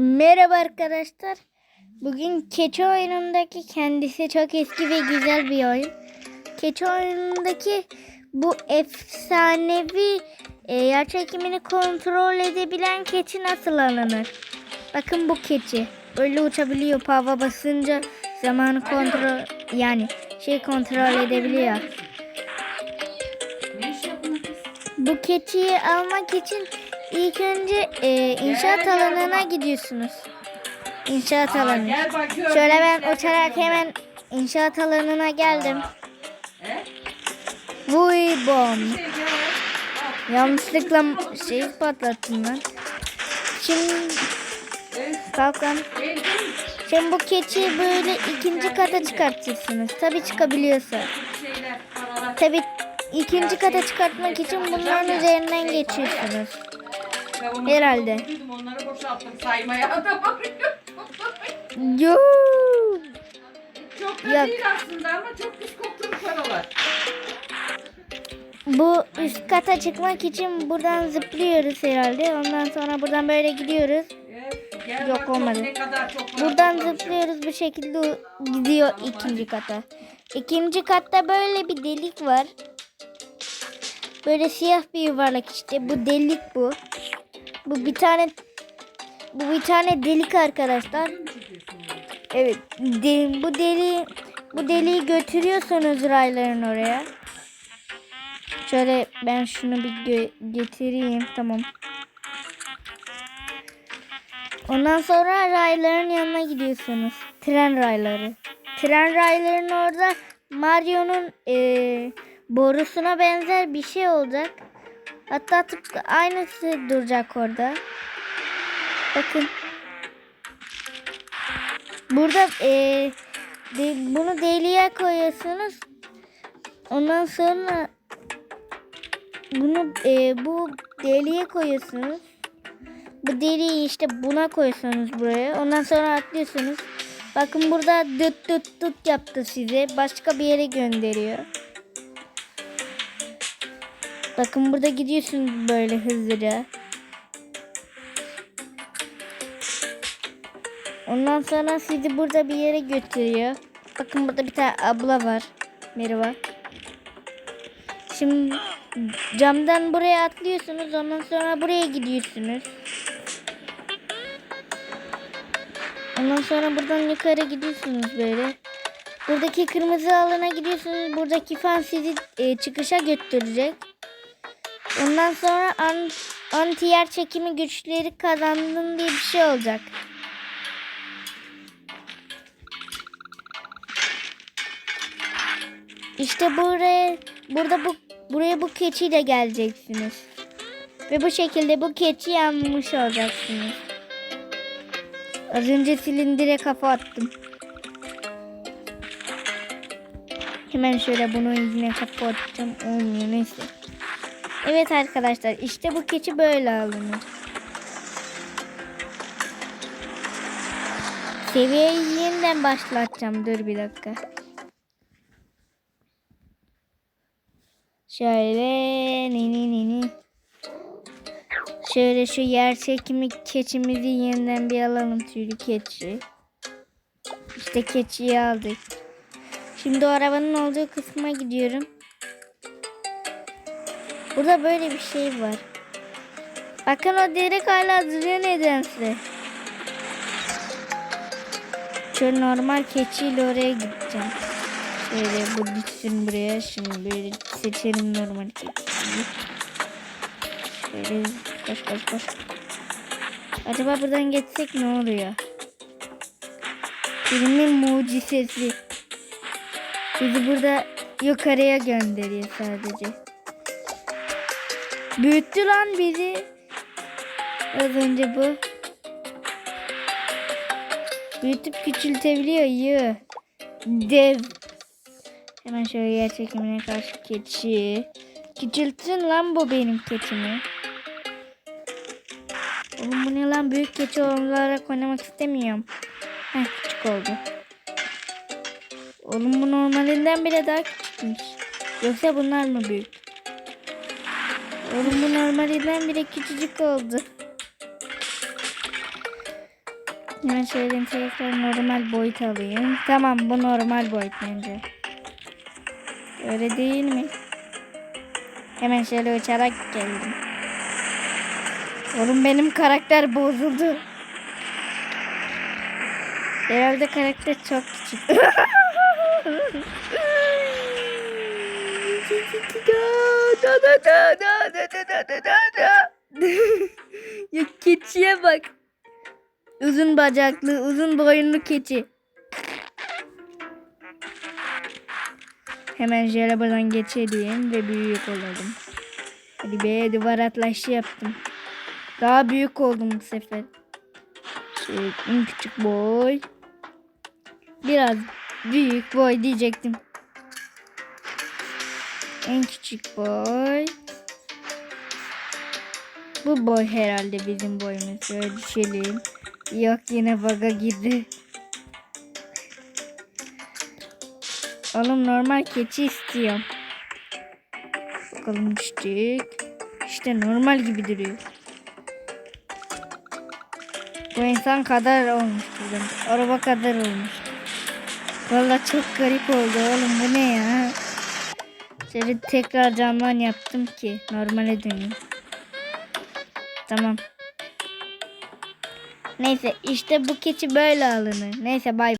Merhaba arkadaşlar. Bugün keçi oyunundaki kendisi çok eski ve güzel bir oyun. Keçi oyunundaki bu efsanevi e, yer çekimini kontrol edebilen keçi nasıl alınır? Bakın bu keçi. Öyle uçabiliyor. Pava basınca zamanı kontrol yani şey kontrol edebiliyor. Bu keçiyi almak için ilk önce e, inşaat Gel alanına yanıma. gidiyorsunuz. İnşaat Aa, alanı. Gel. Şöyle ben uçarak hemen inşaat alanına geldim. Vuy bom. Şey, gel. Yanlışlıkla şey patlattım ben. Şimdi Evet, kalk lan. gel, gel. Şimdi bu keçiyi böyle ikinci kata çıkartırsınız. Tabi çıkabiliyorsa. Tabi ikinci kata çıkartmak için bunların üzerinden geçiyorsunuz. Herhalde. Onları boşalttım saymaya da bakıyorum. Yo. Çok da Yok. değil aslında ama çok pis koktuğum paralar. Bu üst kata çıkmak için buradan zıplıyoruz herhalde. Ondan sonra buradan böyle gidiyoruz. Evet, gel Yok, bak, olmadı. Ne kadar çok para Buradan toplamışım. zıplıyoruz bu şekilde gidiyor ikinci kata. İkinci katta böyle bir delik var. Böyle siyah bir yuvarlak işte. Bu delik bu. Bu bir tane bu bir tane delik arkadaşlar. Evet. de- bu deli bu deliği götürüyorsunuz rayların oraya. Şöyle ben şunu bir getireyim. Tamam. Ondan sonra rayların yanına gidiyorsunuz. Tren rayları. Tren raylarının orada Mario'nun eee, borusuna benzer bir şey olacak. Hatta tıpkı aynısı duracak orada. Bakın. Burada eee, de- bunu deliğe koyuyorsunuz. Ondan sonra bunu eee, bu deliğe koyuyorsunuz. Bu deriyi işte buna koyuyorsunuz buraya. Ondan sonra atlıyorsunuz. Bakın burada dıt dıt dıt yaptı size. Başka bir yere gönderiyor. Bakın burada gidiyorsunuz böyle hızlıca. Ondan sonra sizi burada bir yere götürüyor. Bakın burada bir tane abla var. Merhaba. Şimdi camdan buraya atlıyorsunuz. Ondan sonra buraya gidiyorsunuz. Ondan sonra buradan yukarı gidiyorsunuz böyle. Buradaki kırmızı alana gidiyorsunuz. Buradaki fan sizi e, çıkışa götürecek. Ondan sonra an, anti yer çekimi güçleri kazandın diye bir şey olacak. İşte buraya burada bu buraya bu keçiyle geleceksiniz. Ve bu şekilde bu keçiyi almış olacaksınız. Az önce silindire kafa attım. Hemen şöyle bunu yine kafa atacağım. Olmuyor neyse. Evet arkadaşlar işte bu keçi böyle alınır. Seviyeyi yeniden başlatacağım. Dur bir dakika. Şöyle ni ni ni ni. Şöyle şu yer çekimi keçimizi yeniden bir alalım tüylü keçi. İşte keçiyi aldık. Şimdi o arabanın olduğu kısma gidiyorum. Burada böyle bir şey var. Bakın o direk hala duruyor nedense. Şöyle normal keçiyle oraya gideceğim. Şöyle bu düşsün buraya. Şimdi böyle seçelim normal keçiyi. Şöyle koş koş koş. Acaba buradan geçsek ne oluyor? Filmin mucizesi. Bizi burada yukarıya gönderiyor sadece. Büyüttü lan bizi. Az önce bu. Büyütüp küçültebiliyor. Yuh. Dev. Hemen şöyle yer çekimine karşı keçi. Küçültsün lan bu benim keçimi. Oğlum bu ne lan büyük keçi olarak oynamak istemiyorum. Heh küçük oldu. Oğlum bu normalinden bile daha küçükmüş. Yoksa bunlar mı büyük? Oğlum bu normalinden bile küçücük oldu. Hemen söyleyeyim tekrar normal boyut alayım. Tamam bu normal boyut bence. Öyle değil mi? Hemen şöyle uçarak geldim. Oğlum benim karakter bozuldu. Herhalde karakter çok küçük. ya keçiye bak. Uzun bacaklı, uzun boyunlu keçi. Hemen şöyle buradan geçelim ve büyük olalım. Hadi be duvar atlaşı yaptım. Daha büyük oldum bu sefer. Şey, en küçük boy. Biraz büyük boy diyecektim. En küçük boy. Bu boy herhalde bizim boyumuz. Şöyle düşelim. Yok yine baga girdi. Oğlum normal keçi istiyorum. Bakalım düşecek. İşte normal gibi duruyor. Bu insan kadar olmuş buradan. Araba kadar olmuş. Valla çok garip oldu oğlum bu ne ya? Şöyle tekrar camdan yaptım ki normale döneyim. Tamam. Neyse işte bu keçi böyle alınır. Neyse bay.